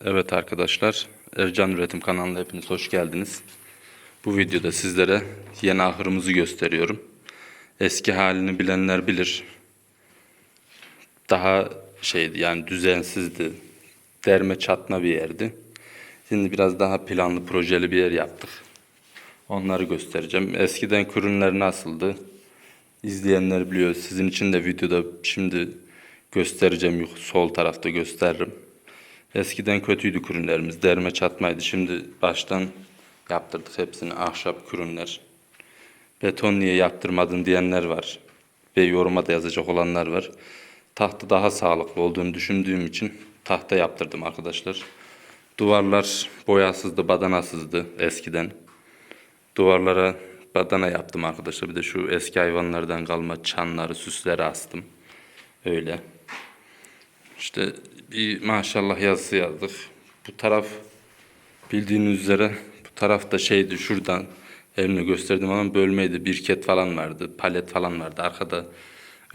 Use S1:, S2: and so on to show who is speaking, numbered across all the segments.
S1: Evet arkadaşlar, Ercan Üretim kanalına hepiniz hoş geldiniz. Bu videoda sizlere yeni ahırımızı gösteriyorum. Eski halini bilenler bilir. Daha şeydi yani düzensizdi. Derme çatma bir yerdi. Şimdi biraz daha planlı projeli bir yer yaptık. Onları göstereceğim. Eskiden ürünler nasıldı? İzleyenler biliyor. Sizin için de videoda şimdi göstereceğim. Sol tarafta gösteririm. Eskiden kötüydü ürünlerimiz. Derme çatmaydı. Şimdi baştan yaptırdık hepsini. Ahşap ürünler. Beton niye yaptırmadın diyenler var. Ve yoruma da yazacak olanlar var. Tahta daha sağlıklı olduğunu düşündüğüm için tahta yaptırdım arkadaşlar. Duvarlar boyasızdı, badanasızdı eskiden. Duvarlara badana yaptım arkadaşlar. Bir de şu eski hayvanlardan kalma çanları, süsleri astım. Öyle. İşte bir maşallah yazısı yazdık. Bu taraf bildiğiniz üzere bu tarafta şeydi şuradan elimle gösterdim ama bölmeydi. Birket falan vardı, palet falan vardı. Arkada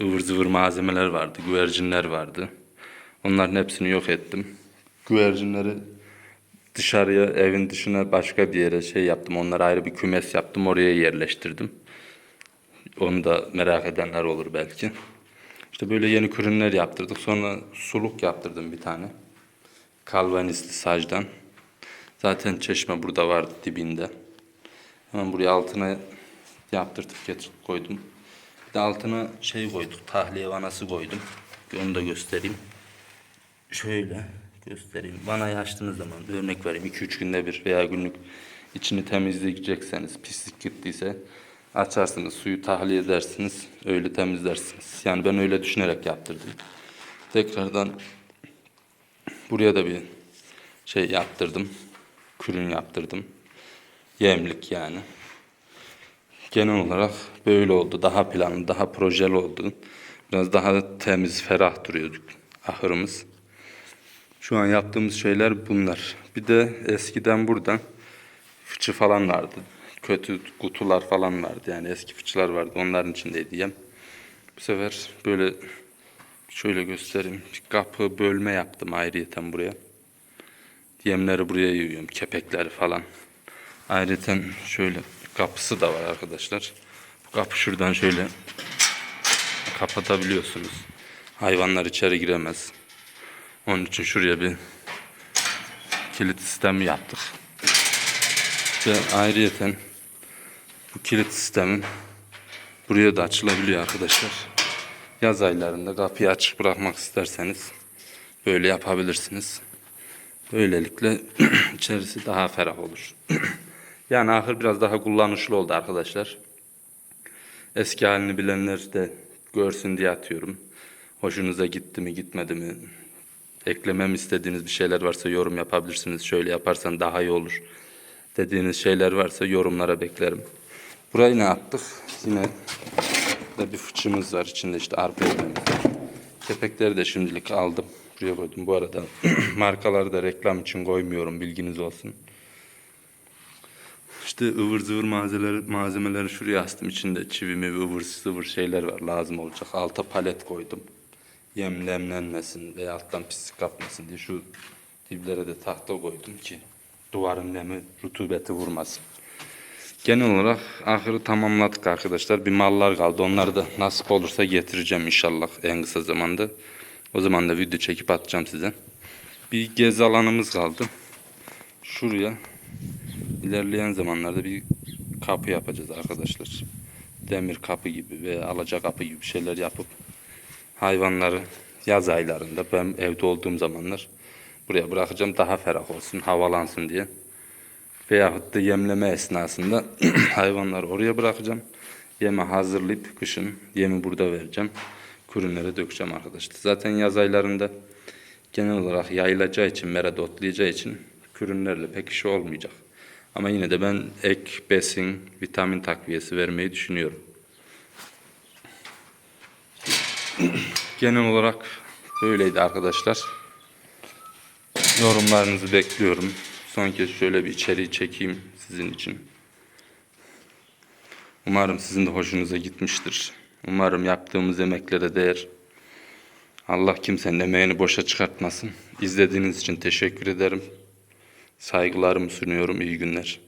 S1: ıvır zıvır malzemeler vardı, güvercinler vardı. Onların hepsini yok ettim. Güvercinleri dışarıya, evin dışına başka bir yere şey yaptım. Onlara ayrı bir kümes yaptım, oraya yerleştirdim. Onu da merak edenler olur belki. İşte böyle yeni ürünler yaptırdık. Sonra suluk yaptırdım bir tane. Kalvanisli sacdan. Zaten çeşme burada vardı dibinde. Hemen buraya altına yaptırtıp getirip koydum. Bir de altına şey koyduk. Tahliye vanası koydum. Onu da göstereyim. Şöyle göstereyim. Vanayı açtığınız zaman örnek vereyim. 2-3 günde bir veya günlük içini temizleyecekseniz pislik gittiyse açarsınız suyu tahliye edersiniz öyle temizlersiniz. Yani ben öyle düşünerek yaptırdım. Tekrardan buraya da bir şey yaptırdım. Kürün yaptırdım. Yemlik yani. Genel olarak böyle oldu. Daha planlı, daha projeli oldu. Biraz daha temiz, ferah duruyorduk ahırımız. Şu an yaptığımız şeyler bunlar. Bir de eskiden buradan fıçı falan vardı. Kötü kutular falan vardı. Yani eski fıçılar vardı. Onların içindeydi yem. Bu sefer böyle şöyle göstereyim. Kapı bölme yaptım ayrıyeten buraya. Yemleri buraya yığıyorum. Kepekleri falan. Ayrıyeten şöyle kapısı da var arkadaşlar. Bu kapı şuradan şöyle kapatabiliyorsunuz. Hayvanlar içeri giremez. Onun için şuraya bir kilit sistemi yaptık. Ve ayrıyeten bu kilit sistemin buraya da açılabiliyor arkadaşlar. Yaz aylarında kapıyı açık bırakmak isterseniz böyle yapabilirsiniz. Böylelikle içerisi daha ferah olur. yani ahır biraz daha kullanışlı oldu arkadaşlar. Eski halini bilenler de görsün diye atıyorum. Hoşunuza gitti mi gitmedi mi? Eklemem istediğiniz bir şeyler varsa yorum yapabilirsiniz. Şöyle yaparsan daha iyi olur dediğiniz şeyler varsa yorumlara beklerim. Burayı ne yaptık? Yine de bir fıçımız var. içinde işte arpa ekmeğimiz var. Kepekleri de şimdilik aldım. Buraya koydum. Bu arada markaları da reklam için koymuyorum. Bilginiz olsun. İşte ıvır zıvır malzemeleri, malzemeleri şuraya astım. İçinde çivimi, ıvır zıvır şeyler var. Lazım olacak. Alta palet koydum. Yem nemlenmesin veya alttan pislik kapmasın diye şu diblere de tahta koydum ki duvarın nemi rutubeti vurmasın. Genel olarak ahırı tamamladık arkadaşlar. Bir mallar kaldı. Onları da nasip olursa getireceğim inşallah en kısa zamanda. O zaman da video çekip atacağım size. Bir gezi alanımız kaldı. Şuraya ilerleyen zamanlarda bir kapı yapacağız arkadaşlar. Demir kapı gibi veya alaca kapı gibi şeyler yapıp hayvanları yaz aylarında ben evde olduğum zamanlar buraya bırakacağım daha ferah olsun, havalansın diye. Veyahut da yemleme esnasında hayvanları oraya bırakacağım. Yemi hazırlayıp kışın yemi burada vereceğim. Kürünlere dökeceğim arkadaşlar. Zaten yaz aylarında genel olarak yayılacağı için, merad otlayacağı için kürünlerle pek işi olmayacak. Ama yine de ben ek besin, vitamin takviyesi vermeyi düşünüyorum. Genel olarak böyleydi arkadaşlar. Yorumlarınızı bekliyorum. Son kez şöyle bir içeriği çekeyim sizin için. Umarım sizin de hoşunuza gitmiştir. Umarım yaptığımız emeklere değer. Allah kimsenin emeğini boşa çıkartmasın. İzlediğiniz için teşekkür ederim. Saygılarımı sunuyorum. İyi günler.